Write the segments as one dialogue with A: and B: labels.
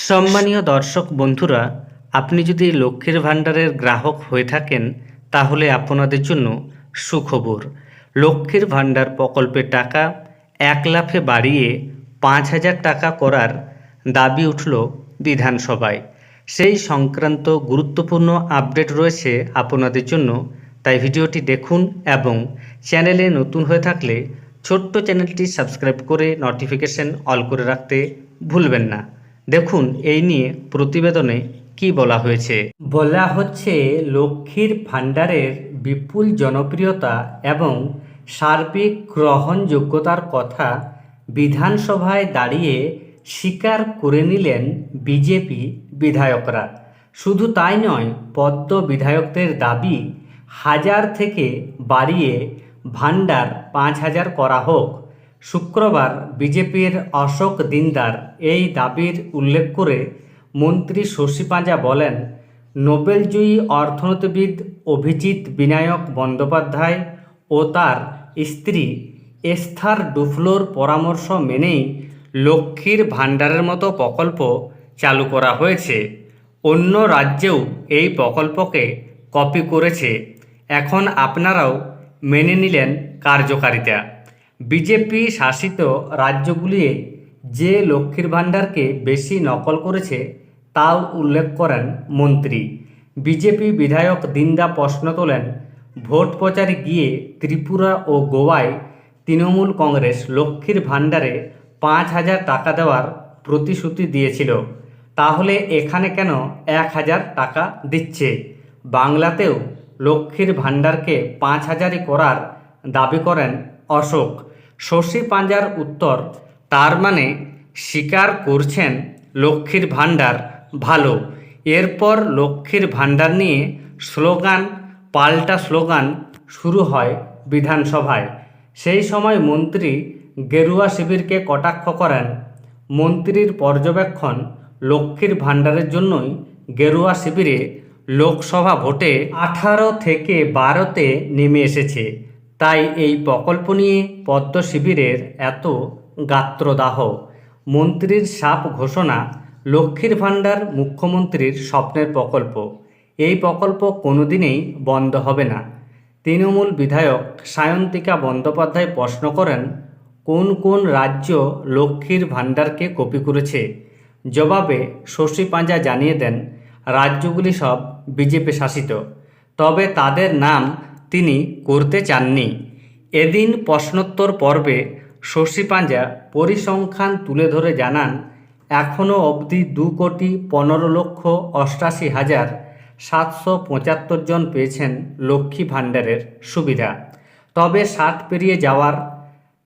A: সম্মানীয় দর্শক বন্ধুরা, আপনি যদি লক্ষ্মীর ভাণ্ডারের গ্রাহক হয়ে থাকেন, তাহলে আপনাদের জন্য সুখবর। লক্ষ্মীর ভাণ্ডার প্রকল্পের টাকা এক লাফে বাড়িয়ে পাঁচ হাজার টাকা করার দাবি উঠল বিধানসভায়। সেই সংক্রান্ত গুরুত্বপূর্ণ আপডেট রয়েছে আপনাদের জন্য। তাই ভিডিওটি দেখুন এবং চ্যানেলে নতুন হয়ে থাকলে ছোট্ট চ্যানেলটি সাবস্ক্রাইব করে নোটিফিকেশন অল করে রাখতে ভুলবেন না। দেখুন, এই নিয়ে প্রতিবেদনে কি বলা হয়েছে? বলা হচ্ছে, লক্ষ্মীর ভাণ্ডারের বিপুল জনপ্রিয়তা এবং সার্বিক গ্রহণযোগ্যতার কথা বিধানসভায় দাঁড়িয়ে স্বীকার করে নিলেন বিজেপি বিধায়করা। শুধু তাই নয়, পদ্ম বিধায়কদের দাবি হাজার থেকে বাড়িয়ে ভাণ্ডার পাঁচ হাজার করা হোক। শুক্রবার বিজেপির অশোক দিনদার এই দাবির উল্লেখ করে মন্ত্রী শশী পাঁজা বলেন, নোবেলজয়ী অর্থনীতিবিদ অভিজিৎ বিনায়ক বন্দ্যোপাধ্যায় ও তার স্ত্রী এস্থার ডুফলোর পরামর্শ মেনেই লক্ষ্মীর ভাণ্ডারের মতো প্রকল্প চালু করা হয়েছে। অন্য রাজ্যেও এই প্রকল্পকে কপি করেছে। এখন আপনারাও মেনে নিলেন কার্যকারিতা। বিজেপি শাসিত রাজ্যগুলি যে লক্ষ্মীর ভাণ্ডারকে বেশি নকল করেছে, তাও উল্লেখ করেন মন্ত্রী। বিজেপি বিধায়ক দিন্দা প্রশ্ন তোলেন, ভোট প্রচারে গিয়ে ত্রিপুরা ও গোয়ায় তৃণমূল কংগ্রেস লক্ষ্মীর ভাণ্ডারে পাঁচ হাজার টাকা দেওয়ার প্রতিশ্রুতি দিয়েছিল। তাহলে এখানে কেন এক হাজার টাকা দিচ্ছে? বাংলাতেও লক্ষ্মীর ভাণ্ডারকে পাঁচ হাজারই করার দাবি করেন অশোক। শশী পাঞ্জার উত্তর, তার মানে স্বীকার করছেন লক্ষ্মীর ভাণ্ডার ভালো। এরপর লক্ষ্মীর ভাণ্ডার নিয়ে স্লোগান, পাল্টা স্লোগান শুরু হয় বিধানসভায়। সেই সময় মন্ত্রী গেরুয়া শিবিরকে কটাক্ষ করেন। মন্ত্রীর পর্যবেক্ষণ লক্ষ্মীর ভাণ্ডারের জন্যই গেরুয়া শিবিরে লোকসভা ভোটে আঠারো থেকে বারোতে নেমে এসেছে। তাই এই প্রকল্প নিয়ে পদ্ম শিবিরের এত গাত্রদাহ। মন্ত্রীর সাপ ঘোষণা, লক্ষ্মীর ভাণ্ডার মুখ্যমন্ত্রীর স্বপ্নের প্রকল্প। এই প্রকল্প কোনোদিনেই বন্ধ হবে না। তৃণমূল বিধায়ক সায়ন্তিকা বন্দ্যোপাধ্যায় প্রশ্ন করেন, কোন কোন রাজ্য লক্ষ্মীর ভাণ্ডারকে কপি করেছে? জবাবে শশী পাঁজা জানিয়ে দেন, রাজ্যগুলি সব বিজেপি শাসিত। তবে তাদের নাম তিনি করতে চাননি। এদিন প্রশ্নোত্তর পর্বে শশী পাঞ্জা পরিসংখ্যান তুলে ধরে জানান এখনও অবধি দু কোটি পনেরো লক্ষ অষ্টাশি হাজার সাতশো পঁচাত্তর জন পেয়েছেন লক্ষ্মী ভাণ্ডারের সুবিধা। তবে ষাট পেরিয়ে যাওয়ার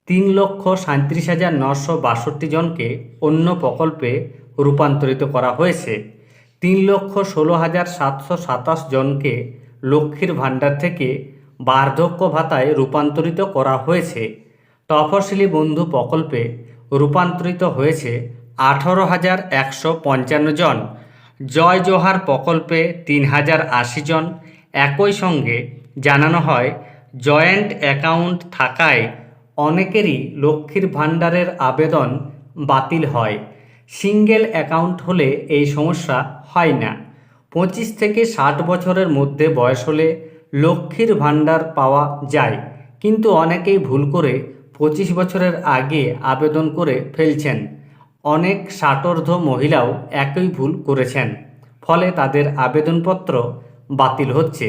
A: তিন লক্ষ সাঁত্রিশ হাজার নশো বাষট্টি জনকে অন্য প্রকল্পে রূপান্তরিত করা হয়েছে। তিন লক্ষ ষোলো হাজার সাতশো সাতাশ জনকে লক্ষ্মীর ভাণ্ডার থেকে বার্ধক্য ভাতায় রূপান্তরিত করা হয়েছে। তফসিলি বন্ধু প্রকল্পে রূপান্তরিত হয়েছে আঠারো হাজার একশো পঞ্চান্ন জন। জয় জোহার প্রকল্পে তিন হাজার আশি জন। একই সঙ্গে জানানো হয়, জয়েন্ট অ্যাকাউন্ট থাকায় অনেকেরই লক্ষ্মীর ভাণ্ডারের আবেদন বাতিল হয়। সিঙ্গেল অ্যাকাউন্ট হলে এই সমস্যা হয় না। পঁচিশ থেকে ষাট বছরের মধ্যে বয়স হলে লক্ষ্মীর ভাণ্ডার পাওয়া যায়। কিন্তু অনেকেই ভুল করে পঁচিশ বছরের আগে আবেদন করে ফেলছেন। অনেক ষাটোর্ধ মহিলাও একই ভুল করেছেন। ফলে তাদের আবেদনপত্র বাতিল হচ্ছে।